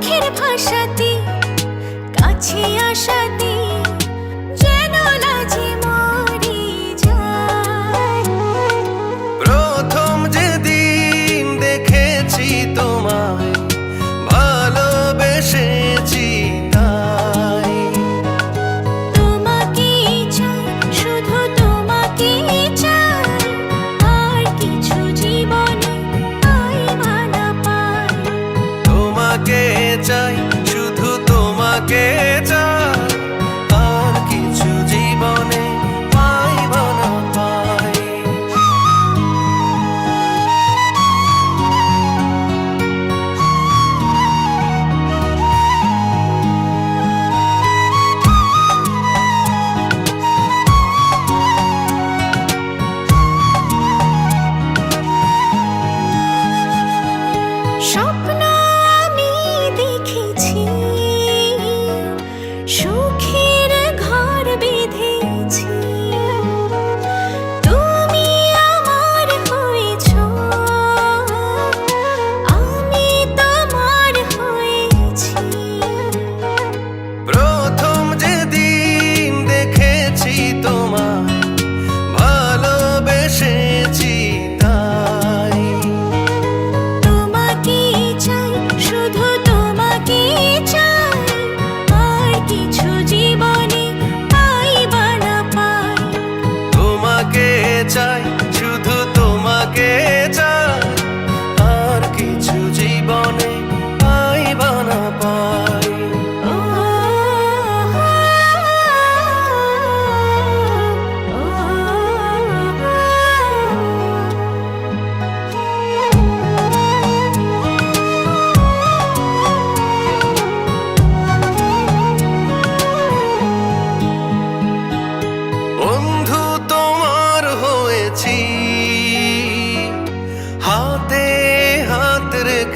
আখের ভাষাতে কাছে আসাতে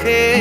care.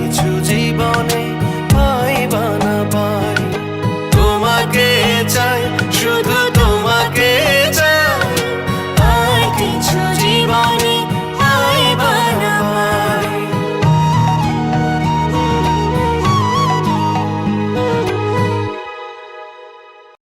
কিছু জীবনে